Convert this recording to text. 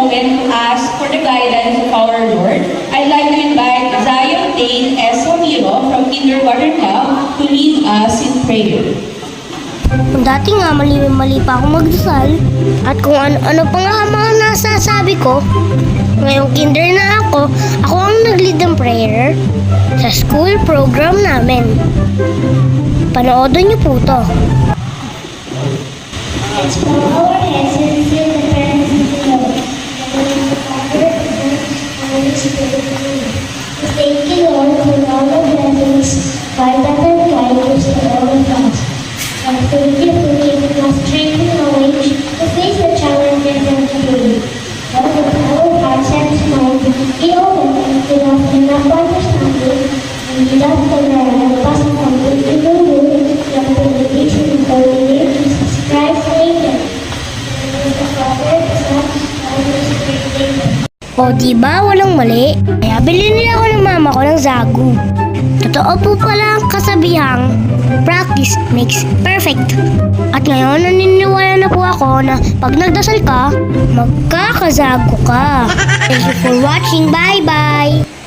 moment to ask for the guidance of our Lord, I'd like to invite Zion Dane S. Ramiro from Kindergarten Hub to lead us in prayer. Kung dati nga mali-mali pa ako magdasal at kung ano-ano pa nga ang mga nasasabi ko, ngayong kinder na ako, ako ang nag-lead ng prayer sa school program namin. Panoodan niyo po to. Let's bow our O di ba walang mali? Kaya bilhin nila ako ng mama ko ng Zagu. Totoo po pala ang kasabihang practice makes perfect. At ngayon naniniwala na po ako na pag nagdasal ka, magkakazago ka. Thank you for watching. Bye-bye!